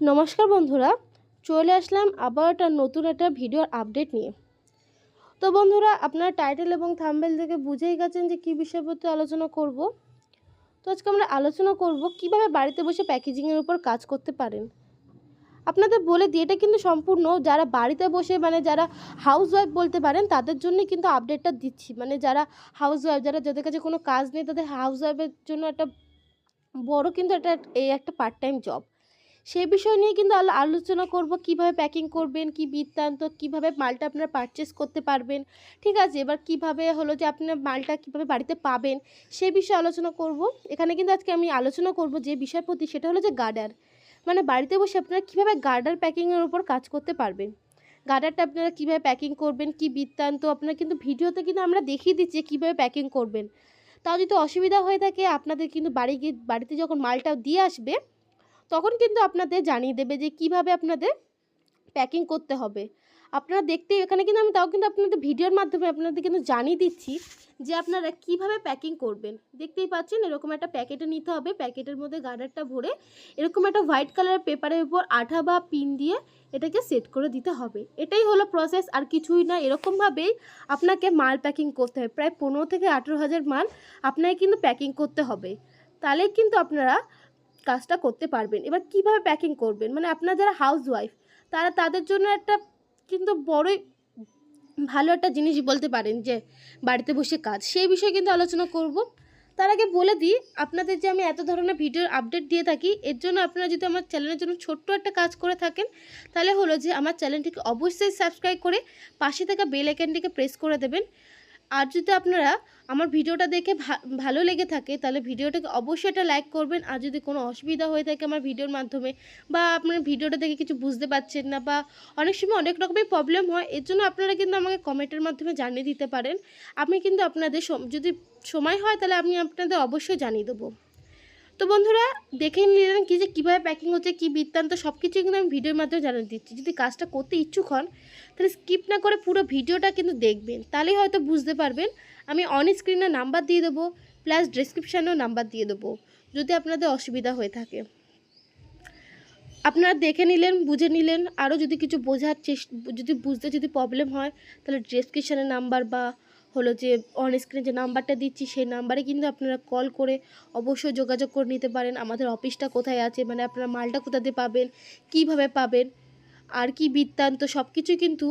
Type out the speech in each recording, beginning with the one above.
নমস্কার বন্ধুরা, চলে আসলাম আবার একটা নতুন একটা ভিডিওর আপডেট নিয়ে। তো বন্ধুরা, আপনারা টাইটেল এবং থাম্বেল থেকে বুঝেই গেছেন যে কী বিষয়পত্রে আলোচনা করব। তো আজকে আমরা আলোচনা করব কীভাবে বাড়িতে বসে প্যাকেজিংয়ের উপর কাজ করতে পারেন। আপনাদের বলে দিই এটা কিন্তু সম্পূর্ণ যারা বাড়িতে বসে মানে যারা হাউস ওয়াইফ বলতে পারেন, তাদের জন্যই কিন্তু আপডেটটা দিচ্ছি। মানে যারা হাউস ওয়াইফ যারা যাদের কাছে কোনো কাজ নেই, তাদের হাউস ওয়াইফের জন্য একটা বড় কিন্তু একটা, এই একটা পার্ট টাইম জব সেই বিষয় নিয়ে কিন্তু আলো- আলোচনা করব, কীভাবে প্যাকিং করবেন, কি বৃত্তান্ত, কীভাবে মালটা আপনারা পারচেস করতে পারবেন, ঠিক আছে? এবার কীভাবে হলো যে আপনার মালটা কীভাবে বাড়িতে পাবেন, সে বিষয়ে আলোচনা করব। এখানে কিন্তু আজকে আমি আলোচনা করব যে বিষয়পতি সেটা হলো যে গার্ডার মানে বাড়িতে বসে আপনারা কীভাবে গার্ডার প্যাকিংয়ের উপর কাজ করতে পারবেন? গার্ডারটা আপনারা কীভাবে প্যাকিং করবেন, কি বৃত্তান্ত, আপনারা কিন্তু ভিডিওতে কিন্তু আমরা দেখিয়ে দিচ্ছি কীভাবে প্যাকিং করবেন। তাও যদি অসুবিধা হয়ে থাকে, আপনাদের কিন্তু বাড়ি গিয়ে, বাড়িতে যখন মালটা দিয়ে আসবে তখন কিন্তু আপনাদের জানিয়ে দেবে যে কীভাবে আপনাদের প্যাকিং করতে হবে। আপনারা দেখতে এখানে কিন্তু আমি তাও কিন্তু আপনাদের ভিডিওর মাধ্যমে আপনাদের কিন্তু জানিয়ে দিচ্ছি যে আপনারা কীভাবে প্যাকিং করবেন। দেখতেই পাচ্ছেন এরকম একটা প্যাকেটে নিতে হবে। প্যাকেটের মধ্যে গার্ডারটা ভরে এরকম একটা হোয়াইট কালারের পেপারের উপর আঠা বা পিন দিয়ে এটাকে সেট করে দিতে হবে। এটাই হলো প্রসেস আর কিছুই না। এরকমভাবেই আপনাকে মাল প্যাকিং করতে হবে প্রায় পনেরো থেকে আঠেরো হাজার মাল আপনাকে কিন্তু প্যাকিং করতে হবে। তাহলেই কিন্তু আপনারা কাজটা করতে পারবেন। এবার কীভাবে প্যাকিং করবেন? মানে আপনার যারা হাউস ওয়াইফ তারা তাদের জন্য একটা কিন্তু বড়ই ভালো একটা জিনিস বলতে পারেন যে, বাড়িতে বসে কাজ। সেই বিষয়ে কিন্তু আলোচনা করব। তার আগে বলে দিই, আপনাদের যে আমি এত ধরনের ভিডিওর আপডেট দিয়ে থাকি, এর জন্য আপনারা যদি আমার চ্যানেলের জন্য ছোট্ট একটা কাজ করে থাকেন, তাহলে হলো যে আমার চ্যানেলটিকে অবশ্যই সাবস্ক্রাইব করে পাশে থাকা বেল আইকনটিকে প্রেস করে দেবেন। আর যদি আপনারা আমার ভিডিওটা দেখে ভালো লেগে থাকে, তাহলে ভিডিওটাকে অবশ্যই একটা লাইক করবেন। আর যদি কোনো অসুবিধা হয়ে থাকে আমার ভিডিওর মাধ্যমে বা আপনার ভিডিওটা দেখে কিছু বুঝতে পারছেন না বা অনেক সময় অনেক রকমের প্রবলেম হয়, এর জন্য আপনারা কিন্তু আমাকে কমেন্টের মাধ্যমে জানিয়ে দিতে পারেন। আমি কিন্তু আপনাদের যদি সময় হয় তাহলে আমি আপনাদের অবশ্যই জানিয়ে দেবো। তো বন্ধুরা, দেখে নিলেন কি যে কীভাবে প্যাকিং হচ্ছে, কী বৃত্তান্ত সব কিছুই কিন্তু আমি ভিডিওর মাধ্যমে জানিয়ে দিচ্ছি। যদি কাজটা করতে ইচ্ছুক হন, তাহলে স্কিপ না করে পুরো ভিডিওটা কিন্তু দেখবেন। তাহলেই হয়তো বুঝতে পারবেন, আমি অন স্ক্রিনে নাম্বার দিয়ে দেবো প্লাস ডিসক্রিপশানেও নাম্বার দিয়ে দেবো, যদি আপনাদের অসুবিধা হয়ে থাকে। আপনারা দেখে নিলেন, বুঝে নিলেন, আরও যদি কিছু বোঝার চেষ্টা যদি বুঝতে যদি প্রবলেম হয়, তাহলে ডিসক্রিপশানের নাম্বার বা হলো যে অন স্ক্রিনে যে নাম্বারটা দিচ্ছি, সেই নাম্বারে কিন্তু আপনারা কল করে অবশ্যই যোগাযোগ করে নিতে পারেন। আমাদের অফিসটা কোথায় আছে মানে আপনারা মালটা কোথা দিয়ে পাবেন, কীভাবে পাবেন, আর কি বৃত্তান্ত সব কিছুই কিন্তু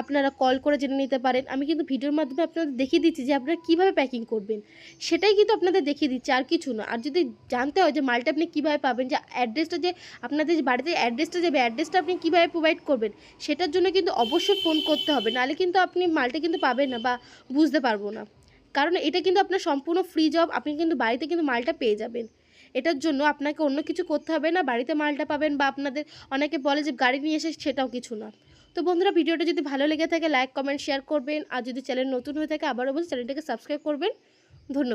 আপনারা কল করে জেনে নিতে পারেন। আমি কিন্তু ভিডিওর মাধ্যমে আপনাদের দেখিয়ে দিচ্ছি যে আপনারা কীভাবে প্যাকিং করবেন। সেটাই কিন্তু আপনাদের দেখিয়ে দিচ্ছি, আর কিছু না। আর যদি জানতে হয় যে মালটা আপনি কীভাবে পাবেন, যে অ্যাড্রেসটা যে আপনাদের বাড়িতে অ্যাড্রেসটা যাবে অ্যাড্রেসটা আপনি কীভাবে প্রোভাইড করবেন, সেটার জন্য কিন্তু অবশ্যই ফোন করতে হবে। নাহলে কিন্তু আপনি মালটা কিন্তু পাবেন না বা বুঝতে পারব না। কারণ এটা কিন্তু আপনার সম্পূর্ণ ফ্রি জব আপনি কিন্তু বাড়িতে কিন্তু মালটা পেয়ে যাবেন। এটার জন্য আপনাকে অন্য কিছু করতে হবে না, বাড়িতে মালটা পাবেন বা আপনাদের অনেকে বলে যে গাড়ি নিয়ে এসে সেটাও কিছু না। তো বন্ধুরা, ভিডিওটা যদি ভালো লেগে থাকে লাইক কমেন্ট শেয়ার করবেন। আর যদি চ্যানেল নতুন হয়ে থাকে, আবারও বলছি চ্যানেলটাকে সাবস্ক্রাইব করবেন। ধন্যবাদ।